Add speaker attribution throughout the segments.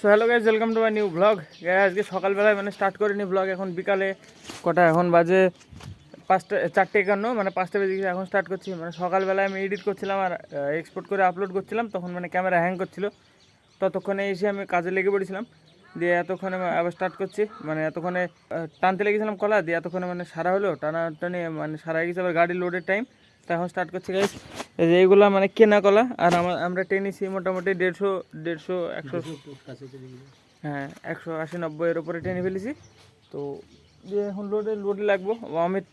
Speaker 1: So hello guys welcome to my new blog আজকে সকালবেলায় মানে স্টার্ট করিনি ব্লগ এখন বিকালে কটা? এখন বাজে পাঁচটা, চারটে একান্ন মানে পাঁচটা বেজে এখন স্টার্ট করছি। মানে সকালবেলায় আমি এডিট করছিলাম আর এক্সপোর্ট করে আপলোড করছিলাম। তখন মানে ক্যামেরা হ্যাং করছিল। ততক্ষণে এসে আমি কাজে লেগে পড়েছিলাম। দিয়ে এতক্ষণে আবার স্টার্ট করছি। মানে এতক্ষণে টানতে লেগেছিলাম কলা। দিয়ে এতক্ষণে মানে সারা হলো। টানা টানে মানে সারা গেছে। আবার গাড়ি লোডের টাইম তো এখন স্টার্ট করছি গাইজ যে এইগুলা মানে কেনা কলা আর আমার আমরা টেনিসি মোটামুটি দেড়শো দেড়শো একশো হ্যাঁ একশো আশি নব্বই এর উপরে টেনে ফেলেছি। তো যে এখন লোডে লোডে লাগবো। অমিত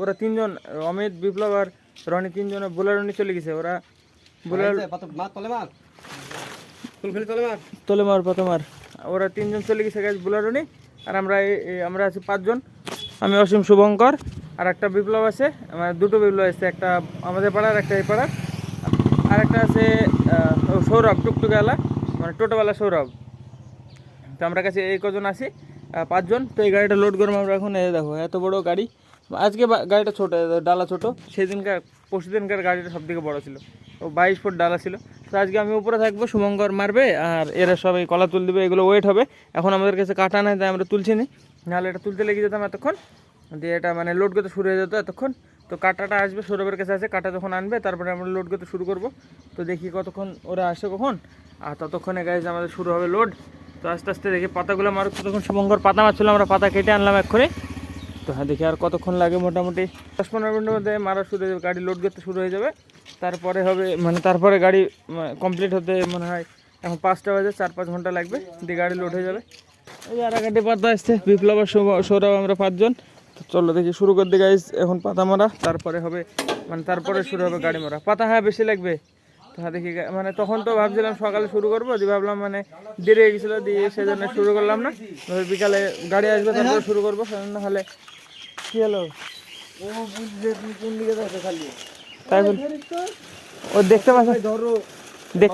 Speaker 1: ওরা তিনজন অমিত বিপ্লব আর রনি তিনজন বোলার নিয়ে চলে গেছে। ওরা বোলার তোলে মার। পাতা মার। ওরা তিনজন চলে গেছে গাছ বুলারনি আর আমরা আমরা আছি পাঁচজন। আমি অসীম শুভঙ্কর। আর একটা বিপ্লব আছে আমার দুটো বিপ্লব আছে, একটা আমাদের পাড়ার, একটা এই পাড়ার। আর একটা আছে সৌরভ টুকটুকালা মানে টোটোওয়ালা সৌরভ। তো আমরা কাছে এই কজন আছি পাঁচজন। তো এই গাড়িটা লোড করব আমরা এখন, এই দেখো, এত বড় গাড়ি। আজকে গাড়িটা ছোটো ডালা ছোটো। সেদিনকার পরশু দিনকার গাড়িটা সব থেকে বড়ো ছিল। ও বাইশ ফুট ডালা ছিল। তো আজকে আমি উপরে থাকব, শুভঙ্কর মারবে, আর এরা সব এই কলা তুল দেবে, এগুলো ওয়েট হবে। এখন আমাদের কাছে কাটা নাই, তাই আমরা তুলছি না। নাহলে এটা তুলতে লেগে যেতাম এতক্ষণ। দিয়ে এটা মানে লোড করতে শুরু হয়ে যেত এতক্ষণ। তো কাটাটা আসবে, সৌরভের কাছে আছে কাটা যখন আনবে, তারপরে আমরা লোড করতে শুরু করব। তো দেখি কতক্ষণ ওরা আসে কখন। আর ততক্ষণে গাইজ আমাদের শুরু হবে লোড তো আস্তে আস্তে দেখি পাতাগুলো মারুক ততক্ষণ শুভঙ্কর পাতা মারছিল, আমরা পাতা কেটে আনলাম এক্ষুনি। তো হ্যাঁ দেখি আর কতক্ষণ লাগে মোটামুটি। দশ পনেরো মিনিটের মধ্যে মারা শুরু হয়ে যাবে গাড়ি লোড করতে শুরু হয়ে যাবে। তারপরে হবে মানে তারপরে গাড়ি কমপ্লিট হতে মনে হয় এখন পাঁচটা বাজে চার পাঁচ ঘণ্টা লাগবে, দিয়ে গাড়ি লোড হয়ে যাবে। ওই আর গাড়ি পাতা আসছে, বিপ্লব আর সৌরভ আমরা পাঁচজন। তো চলো দেখি শুরু করে দিই গাইজ এখন পাতা মারা তারপরে হবে মানে তারপরে শুরু হবে গাড়ি মারা। পাতা হ্যাঁ বেশি লাগবে। তো হ্যাঁ দেখি মানে তখন তো ভাবছিলাম সকালে শুরু করব দিয়ে ভাবলাম মানে দেরি হয়ে গেছিল দিয়ে সেজন্য শুরু করলাম না। বিকালে গাড়ি আসবে তারপরে শুরু করব সেজন্য হলে কি হলো? তাই বল। ও দেখতে পাচ্ছ? দেখ।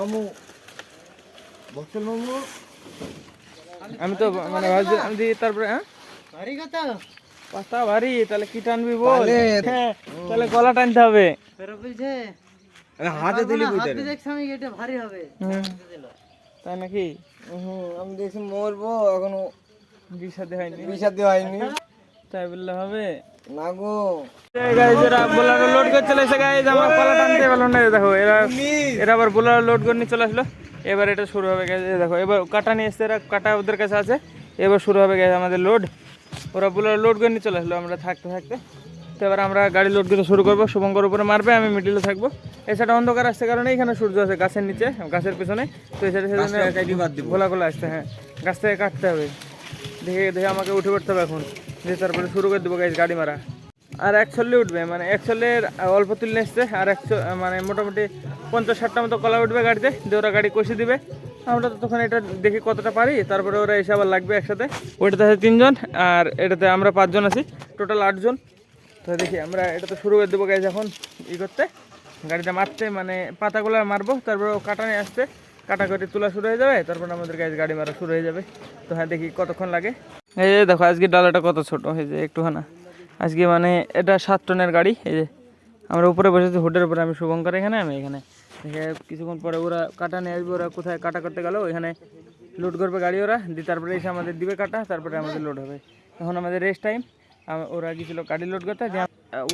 Speaker 1: আমি তো মানে ভাবছিলাম দিয়ে তারপরে হ্যাঁ? পাতা ভারী তাহলে কি টানবি বল? হ্যাঁ তাহলে গলা টানতে হবে।
Speaker 2: হাতে দিলি
Speaker 1: হুম। তাই নাকি?
Speaker 2: আমি দেখছি মরবো এখনও
Speaker 1: বিষাদে হয়নি।
Speaker 2: বিষাদি হয়নি।
Speaker 1: তাই বললে হবে।
Speaker 2: না গো।
Speaker 1: বোলারো লোড করে চলে এসে গাইজ আমরা কলা টানতে না দেখো এরা এরা আবার বোলারো লোড করে নিয়ে চলে আসলো। এবার এটা শুরু হবে গাইজ দেখো এবার কাটা নিয়ে এসছে এরা কাটা ওদের কাছে আছে। এবার শুরু হবে গাইজ আমাদের লোড ওরা বোলারো লোড করে নিয়ে চলে আসলো আমরা থাকতে থাকতে। তো এবার আমরা গাড়ি লোড করতে শুরু করব শুভঙ্কর উপরে মারবে আমি মিডিলে থাকব। এই সাইডে অন্ধকার আসছে কারণে এখানে সূর্য আছে গাছের নিচে গাছের পেছনে। তো এই সাইডে সেজন্য গোলা গোলা আসছে হ্যাঁ। গাছ থেকে কাটতে হবে। দেখে দেখে আমাকে উঠে পড়তে হবে এখন। দিয়ে তারপরে শুরু করে দেবো গাইজ গাড়ি মারা। আর এক ছল্লে উঠবে মানে এক ছল্লের অল্প তুললে এসছে আর এক মানে মোটামুটি পঞ্চাশ ষাটটা মতো কলা উঠবে গাড়িতে দিয়ে ওরা গাড়ি কষে দিবে। আমরা তো তখন এটা দেখি কতটা পারি, তারপরে ওরা এসে আবার লাগবে একসাথে। ওইটাতে আছে তিনজন, আর এটাতে আমরা পাঁচজন আছি, টোটাল আটজন। তো দেখি, আমরা এটা তো শুরু করে দেবো গাইজ এখন ই করতে। গাড়িটা মারতে মানে পাতাগুলো মারবো, তারপর কাটা নিয়ে আসতে কাটা করে তোলা শুরু হয়ে যাবে, তারপর আমাদের গাইজ গাড়ি মারা শুরু হয়ে যাবে। তো হ্যাঁ দেখি কতক্ষণ লাগে। এই যে দেখো, আজকে ডালাটা কত ছোট হয়েছে একটুখানা। আজকে মানে এটা সাত টনের গাড়ি, এই যে। আমরা উপরে বসেছি হোটের উপরে আমি শুভঙ্কর, এখানে আমি এখানে। কিছুক্ষণ পরে ওরা কাটা নিয়ে আসবে ওরা কোথায় কাটা করতে গেল ওইখানে লোড করবে গাড়ি ওরা দিয়ে তারপরে এসে আমাদের দিবে কাটা তারপরে আমাদের লোড হবে। এখন আমাদের রেস্ট টাইম ওরা গেছিল গাড়ি লোড করতে যে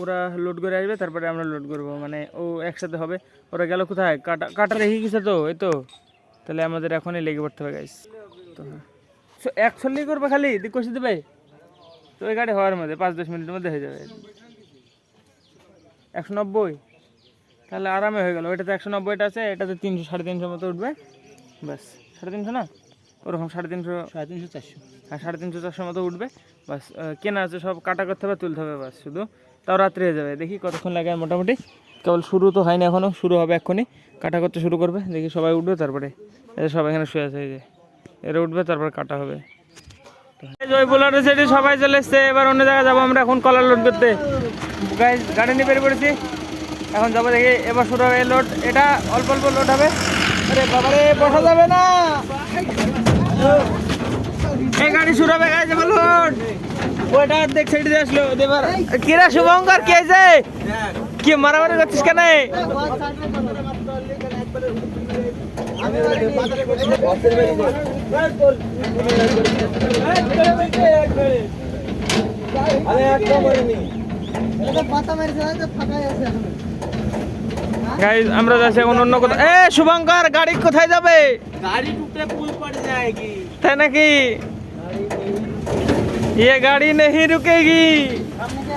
Speaker 1: ওরা লোড করে আসবে তারপরে আমরা লোড করব। মানে ও একসাথে হবে। ওরা গেল কোথায়? কাটা কাটা রেখে গেছে তো এই তো। তাহলে আমাদের এখনই লেগে পড়তে হবে গাইস তো হ্যাঁ। So, এক ছল্লি করবে খালি? দি কষে দেবে? তো ওই গাড়ি হওয়ার মধ্যে পাঁচ দশ মিনিটের মধ্যে হয়ে যাবে। একশো নব্বই? তাহলে আরামে হয়ে গেল। ওইটাতে একশো নব্বইটা আছে এটাতে তিনশো সাড়ে তিনশো মতো উঠবে। ব্যাস। সাড়ে তিনশো না? ওরকম সাড়ে তিনশো সাড়ে তিনশো চারশো। হ্যাঁ সাড়ে তিনশো চারশো মতো উঠবে। বাস কেনা আছে সব কাটা করতে হবে তুলতে হবে বাস শুধু। তাও রাত্রে হয়ে যাবে। দেখি কতক্ষণ লাগে আর মোটামুটি। কেবল শুরু তো হয়নি এখনও শুরু হবে এক্ষুনি। কাটা করতে শুরু করবে দেখি সবাই উঠবে তারপরে সবাই এখানে শুয়ে আছে যে। এরা উঠবে তারপর কাটা হবে। বোলারের সাইডে সবাই চলে এসছে। এবার অন্য জায়গায় যাব আমরা এখন কলার লোড করতে। গাড়ি গাড়ি নিয়ে বেরিয়ে পড়েছি। এখন যাব দেখি এবার শুরু হবে লোড এটা অল্প অল্প লোড হবে। আরে বাবারে বসা যাবে না। এই গাড়ি শুরু হবে গাড়ি যাবে লোড ওইটা দেখ সাইডে দিয়ে আসলো এবার কিরা শুভঙ্কর কে আছে কি মারামারি করছিস কেন?
Speaker 2: আমি
Speaker 1: গাইজ আমরা যাচ্ছি এখন অন্য কোথাও এ শুভঙ্কর গাড়ি কোথায় যাবে
Speaker 2: गाड़ी टूटे पुल पड़ जाएगी
Speaker 1: তাই নাকি ये গাড়ি नहीं रुकेगी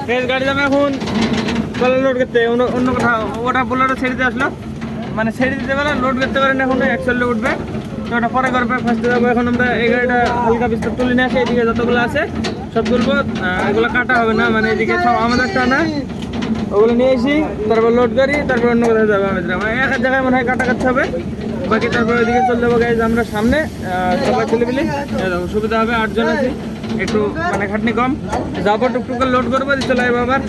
Speaker 1: বেশ গাড়ি যাবে এখন কলা লোড করতে অন্য অন্য কোথাও ওটা বোলারও ছেড়ে দিয়ে আসলো মানে ছেড়ে দিতে পারে লোড করতে পারে না এখন একচল্লিশ উঠবে তো ওটা পরে করবে ফার্স্টে যাবো এখন আমরা এই গাড়িটা হালকা বিস্তার তুলে নিয়ে আসি এদিকে যতগুলো আছে সব তুলবো আহ, এগুলো কাটা হবে না মানে এদিকে সব আমাদের টানা ওগুলো নিয়ে এসি তারপর লোড করি, তারপর অন্য কোথাও যাব আমাদের এক জায়গায় মনে হয় কাটা কাটতে হবে। বাকি তারপর ওইদিকে চলে যাব গাইজ আমরা সামনে সবাই ছেলে পেলে সুবিধা হবে আটজন আছি। একটু মানে খাটনি কম। যাব টুকটুক লোড করব চলে যাব আবার।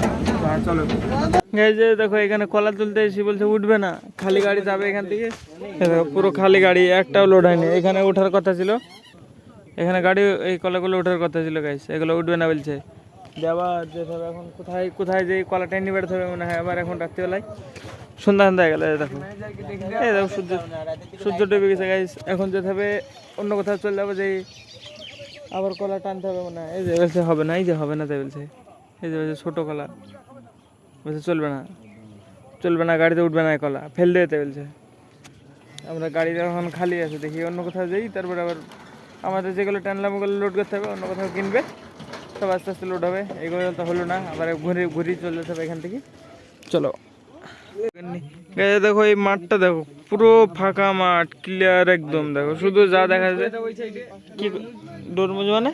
Speaker 1: চলো। এই দেখো, এখানে কলা তুলতে এসে বলছে, উঠবে না। খালি গাড়ি যাবে এখান থেকে। পুরো খালি গাড়ি, একটাও লোড হয়নি। এখানে ওঠার কথা ছিল। এখানে গাড়ি, এই কলাগুলো ওঠার কথা ছিল গাইস এগুলো উঠবে না বলছে। যাবা যেতে হবে এখন কোথায় কোথায় যে কলাটা নিয়ে বেড়াতে হবে মনে হয় আবার এখন রাত্রিবেলায় সন্ধ্যা সন্ধ্যা গেল দেখো। এই দেখো সূর্য সূর্য ডুবে গেছে গাইস এখন যেতে হবে, অন্য কোথাও চলে যাব যে আবার কলা টানতে হবে মনে হয়। এই যে বলছে, হবে না, এই যে হবে না, তাই বলছে। এই যে বলছে, ছোটো কলা। বলছে, চলবে না চলবে না, গাড়িতে উঠবে না কলা, ফেল দিতে বলছে। আমরা গাড়ি এখন খালি আছে, দেখি অন্য কোথাও যাই, তারপরে আবার আমাদের যেগুলো টানলাম, ওগুলো লোড করতে হবে, অন্য কোথাও কিনবে। সব আস্তে আস্তে লোড হবে। এগুলো তো হলো না, আবার ঘুরে ঘুরে চলে যেতে হবে এখান থেকে। চলো। দেখো, এই মাঠটা দেখো, পুরো ফাঁকা মাঠ ক্লিয়ার একদম দেখো। শুধু যা দেখা যায় কি ডোরমুজ মানে?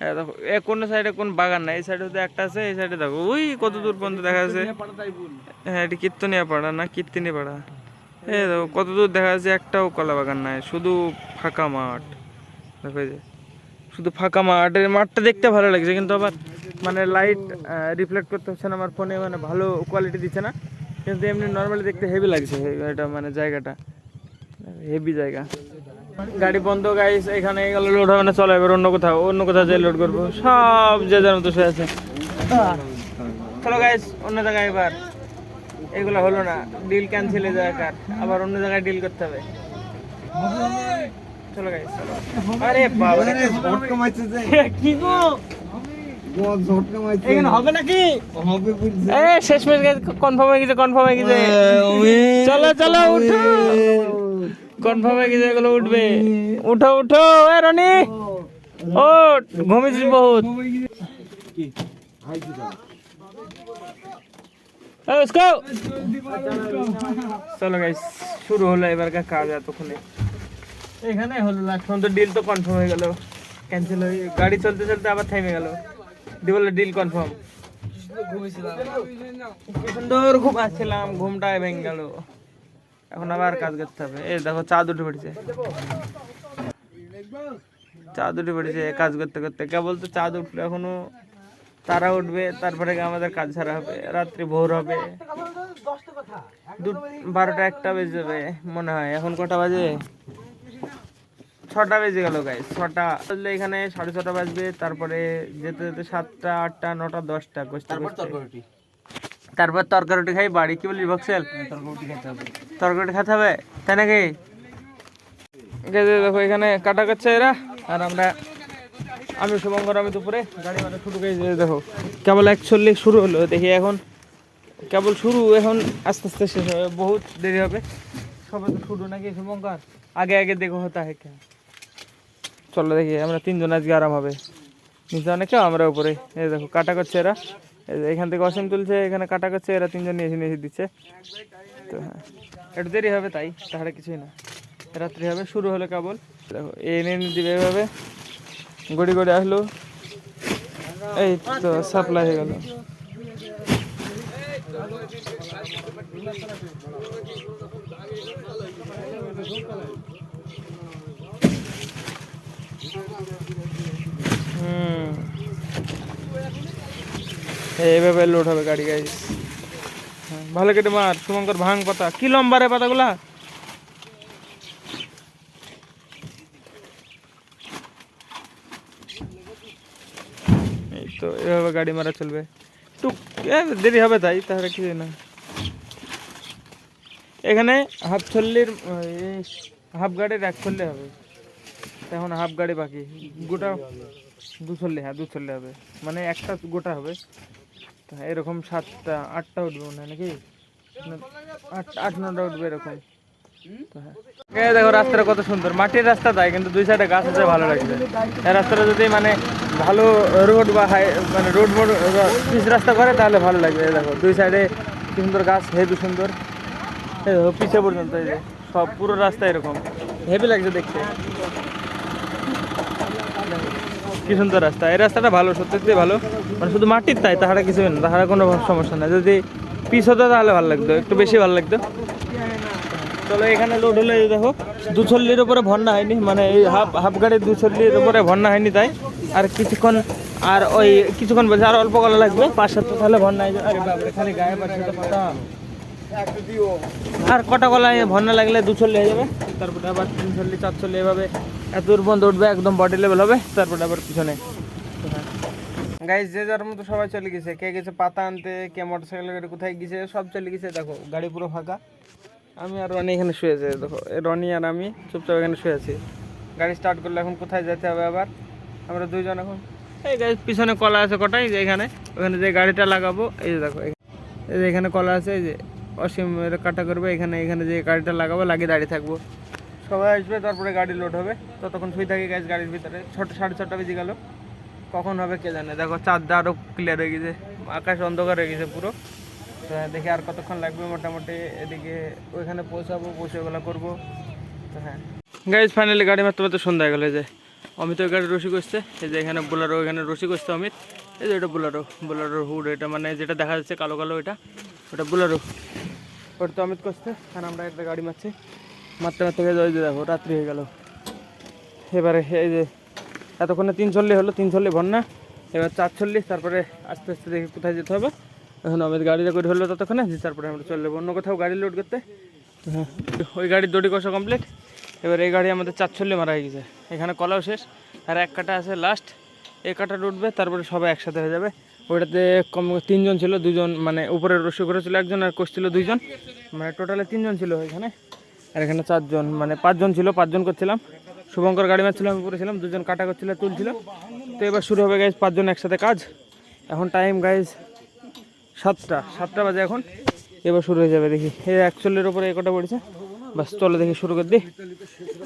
Speaker 1: হ্যাঁ দেখো, এ কোন সাইডে কোন বাগান এই সাইডে একটা আছে, এই সাইডে দেখো ওই কত দূর পর্যন্ত দেখা যাচ্ছে। হ্যাঁ না পাড়া এই দেখো, কত দূর দেখা যাচ্ছে, একটাও কলা বাগান নাই, শুধু ফাঁকা মাঠ। দেখো যে। শুধু ফাঁকা মাঠ এই মাঠটা দেখতে ভালো লাগছে, কিন্তু আবার মানে লাইট রিফ্লেক্ট করতে হচ্ছে না, আমার ফোনে মানে ভালো কোয়ালিটি দিচ্ছে না। কিন্তু এমনি নর্মালি দেখতে হেভি লাগছে এটা মানে জায়গাটা। হেভি জায়গা। গাড়ি বন্ধ গাইস এখানে গেলে লোড হবে না, চলো এবার অন্য কোথাও অন্য কোথাও যাই লোড করব। সব যে যার মতো আছে। চলো গাইস অন্য জায়গায় এবার। এগুলো হলো না ডিল ক্যান্সেল হয়ে যায় আবার অন্য জায়গায় ডিল করতে হবে। চলো গাইস চলো। আরে বাবা
Speaker 2: ঝটকা মারছে যে।
Speaker 1: কি গো?
Speaker 2: বল ঝটকা মারছে।
Speaker 1: এখানে হবে নাকি?
Speaker 2: হবে বলছে।
Speaker 1: এ শেষ মেশ কনফার্ম হয়ে গেছে কনফার্ম হয়ে গেছে। চলো চলো উঠো। কনফার্ম হয়ে গেছে এগুলো উঠবে। উঠো উঠো এ রনি। ও। ঘুমিয়েছিস বহুত। চলো গাইস শুরু হলো এবারকার কাজ এতক্ষণে। এখানে হলো লাস্ট পর্যন্ত ডিল তো কনফার্ম হয়ে গেল। ক্যান্সেল হয়ে গাড়ি চলতে চলতে আবার থেমে গেল। দি বলল ডিল কনফার্ম সুন্দর ঘুম আসছিলাম ঘুমটা ভেঙে গেল। এখন আবার কাজ করতে হবে। এই দেখো চা দুটো পড়েছে। চা দুটো পড়েছে কাজ করতে করতে। কেবল তো চা উঠল এখনও তারা উঠবে তারপরে আমাদের কাজ ছাড়া হবে রাত্রি ভোর হবে। বারোটা একটা বেজে যাবে মনে হয়। এখন কটা বাজে? ছটা বেজে গেল গাই ছটা আসলে এখানে সাড়ে ছটা বাজবে তারপরে যেতে যেতে সাতটা আটটা নটা দশটা তারপর তরকারুটি খাই বাড়ি কি বলি বক্সেল হ্যাঁ, তরকারি খাতে হবে। তাই নাকি? দেখো এখানে কাটা করছে এরা আর আমরা আমি শুভঙ্কর আমি দুপুরে গাড়ি মানে শুরু করে দেখো কেবল একচল্লিশ শুরু হলো দেখি এখন কেবল শুরু এখন আস্তে আস্তে শেষ হবে বহুত দেরি হবে। সবাই তো শুরু নাকি শুভঙ্কর? আগে আগে দেখো হতা হয় চলো দেখি, আমরা তিনজন আজকে আরাম হবে। নিচে অনেকে আমরা উপরে। এই দেখো, কাটা করছে এরা। এখান থেকে অসীম তুলছে, এখানে কাটা করছে, এরা তিনজন নিয়ে এসে নিয়ে এসে দিচ্ছে। তো হ্যাঁ একটু দেরি হবে তাই, তাহলে কিছুই না। রাত্রি হবে, শুরু হলো কেবল। দেখো এনে দিবে এভাবে। গড়ি গড়ি আসলো। এই তো সাপ্লাই হয়ে গেল। এইভাবে লোড হবে গাড়ি গাড়ি ভালো কেটে মার শুভঙ্কর ভাঙ পাতা কি লম্বা রে পাতাগুলা এই তো এভাবে গাড়ি মারা চলবে টুক এ, দেরি হবে তাই তাহলে কিছু না এখানে হাফ চল্লির হাফ গাড়ির এক চল্লি হবে তো এখন হাফ গাড়ি বাকি। গোটা দু চল্লি হ্যাঁ দু চল্লি হবে। মানে একটা গোটা হবে। এরকম সাতটা, আটটা উঠবে মনে হয় নাকি? আট নটা উঠবে এরকম। হ্যাঁ। দেখো, রাস্তাটা কত সুন্দর। মাটির রাস্তা তাই, কিন্তু দুই সাইডে গাছ আছে, ভালো লাগছে। এই রাস্তাটা যদি মানে ভালো রোড বা হাই মানে রোড মোড পিচ রাস্তা করে, তাহলে ভালো লাগবে। দেখো, দুই সাইডে সুন্দর গাছ হেভি সুন্দর। এই দেখো, পিছে পর্যন্ত সব পুরো রাস্তা এরকম। হেভি লাগছে দেখতে। কি সুন্দর রাস্তা। এই রাস্তাটা ভালো সত্যি ভালো। মানে শুধু মাটির তাই, তাহারা কিছু না, তাহারা কোনো সমস্যা নাই। যদি পিস হতো তাহলে ভালো লাগতো, একটু বেশি ভালো লাগতো। চলো, এখানে লোড হলে দেখো, দুচল্লির উপরে ভন্না হয়নি মানে এই হাফ হাফ গাড়ির দুচল্লির উপরে ভন্না হয়নি তাই। আর কিছুক্ষণ, আর ওই কিছুক্ষণ বলছে, আর অল্প কলা লাগবে, পাঁচ সাতটা তাহলে ভন্না হয়ে যাবে। খালি গায়ে পাচ্ছে তো আর কটা কলা ভন্না লাগলে দুচল্লি হয়ে যাবে। তারপরে আবার তিন চল্লি চার চল্লি এভাবে এত দূর পর্যন্ত উঠবে, একদম বডি লেভেল হবে, তারপরে আবার পিছনে। গাইজ যে যার মতো সবাই চলে গেছে, কে গেছে পাতা আনতে, কে মোটর সাইকেল গাড়ি কোথায় গেছে, সব চলে গেছে, দেখো, গাড়ি পুরো ফাঁকা। আমি আর রনি এখানে শুয়ে দেখো রনি আর আমি চুপচাপ এখানে শুয়ে আছি। গাড়ি স্টার্ট করলে এখন কোথায় যেতে হবে আবার? আমরা দুইজন এখন। এই গাড়ি পিছনে কলা আছে কটাই যে এখানে, ওখানে যে গাড়িটা লাগাবো, এই যে দেখো, এই যে এখানে কলা আছে, এই যে অসীমের কাটা করবে, এখানে এখানে যে গাড়িটা লাগাবো, লাগিয়ে দাঁড়িয়ে থাকব। সবাই আসবে, তারপরে গাড়ি লোড হবে। ততক্ষণ শুয়ে থাকি গাছ গাড়ির ভিতরে। ছোট, সাড়ে ছটা বেজে গেল। কখন হবে কে জানে? দেখো, চাঁদটা আরও ক্লিয়ার হয়ে গেছে। আকাশ অন্ধকার হয়ে গেছে পুরো। তো দেখি আর কতক্ষণ লাগবে মোটামুটি এদিকে। ওইখানে পৌঁছাবো, পৌঁছে করব। তো হ্যাঁ। গাইজ ফাইনালি গাড়ি মারতে মারতে সন্ধ্যা গেলো। যে অমিতের গাড়ি রসি করছে। এই যে এখানে বোলারো, এখানে রসি করছে অমিত। এই যে এটা বোলারো বোলারোর হুড এটা মানে যেটা দেখা যাচ্ছে কালো কালো এটা ওটা বোলারো। ওটা তো অমিত করছে। আর আমরা একটা গাড়ি মারছি। মারতে মারতে গেছে, ওই যে দেখো, রাত্রি হয়ে গেল। এবারে এই যে এতক্ষণে তিন চল্লিশ হলো তিন চল্লিশ ভন্না এবার চার চল্লিশ তারপরে আস্তে আস্তে দেখি কোথায় যেতে হবে। এখন আমাদের গাড়িটা করে হলো ততক্ষণে, যে তারপরে আমরা চলে যাব অন্য কোথাও গাড়ি লোড করতে। হ্যাঁ ওই গাড়ির দড়ি কষা কমপ্লিট এবার এই গাড়ি আমাদের চার চল্লিশ মারা হয়ে গেছে। এখানে কলাও শেষ, আর এক কাটা আছে লাস্ট এই কাটা উঠবে, তারপরে সবাই একসাথে হয়ে যাবে। ওইটাতে কম, তিনজন ছিল, দুজন মানে উপরে রসি করেছিল একজন আর করছিল দুইজন। মানে টোটালে তিনজন ছিল এখানে। আর এখানে চারজন মানে পাঁচজন ছিল, পাঁচজন করছিলাম। শুভঙ্কর গাড়ি মারছিল, আমি উপরে ছিলাম, দুজন কাটা করছিল, তুলছিল। তো এবার শুরু হবে গাইজ পাঁচজন একসাথে কাজ। এখন টাইম গাইজ সাতটা সাতটা বাজে এখন। এবার শুরু হয়ে যাবে, দেখি। এই একচল্লির উপরে এ কটা পড়েছে। বাস, চলো দেখি, শুরু করে দিই।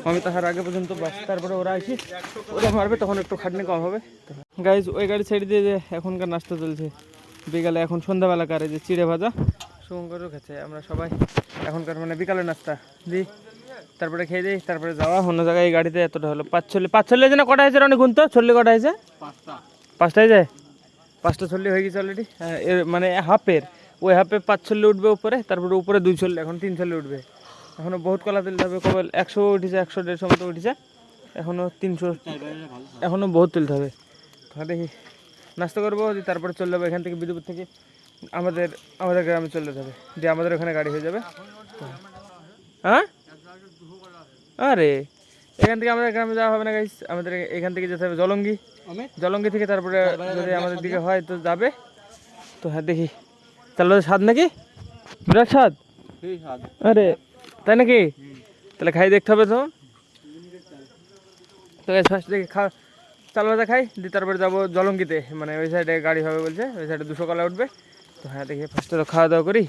Speaker 1: আমি তাহার আগে পর্যন্ত বাস, তারপরে ওরা আসি ওরা মারবে, তখন একটু খাটনি কম হবে। গাইজ ওই গাড়ি ছেড়ে দিয়ে যে এখনকার নাস্তা চলছে। বিকালে এখন সন্ধ্যাবেলা কারে যে চিড়ে ভাজা। শুভঙ্করও খেছে আমরা সবাই এখনকার মানে বিকালের নাস্তা দিই তারপরে খেয়ে দিই তারপরে যাওয়া অন্য জায়গায় এই গাড়িতে এতটা হলো। পাঁচ চল্লিশ পাঁচ চল্লিশ যেন কটা হয়েছে অনেক গুনতো? চল্লি কটা হয়েছে? পাঁচটায় যায় পাঁচটা চল্লি হয়ে গেছে অলরেডি এর মানে হাফের। ওই হাফে পাঁচ চল্লি উঠবে উপরে তারপরে উপরে দুই চল্লি এখন তিন চল্লি উঠবে। এখনও বহুত কলা তুলতে হবে কবে একশো উঠেছে একশো দেড়শো মতো উঠেছে। এখনও তিনশো এখনও বহুত তুলতে হবে তাহলে দেখি নাস্তা করব তারপরে চলে যাব এখান থেকে বিদুপুর থেকে। আমাদের আমাদের গ্রামে চলে যেতে হবে দিয়ে আমাদের ওখানে গাড়ি হয়ে যাবে। হ্যাঁ? আরে এখান থেকে আমাদের গ্রামে যাওয়া হবে না গাইস আমাদের এখান থেকে যেতে হবে জলঙ্গি। জলঙ্গি থেকে তারপরে যদি আমাদের দিকে হয় তো যাবে। তো হ্যাঁ দেখি। তাহলে স্বাদ নাকি? বিরাট স্বাদ? আরে তাই নাকি? তাহলে খাই দেখতে হবে তো। তো ফার্স্ট দেখে খা চাল ভাজা খাই দিয়ে তারপরে যাব জলঙ্গিতে। মানে ওই সাইডে গাড়ি হবে বলছে ওই সাইডে দুশো কলা উঠবে। তো হ্যাঁ দেখি ফার্স্টে তো দাওয়া করি।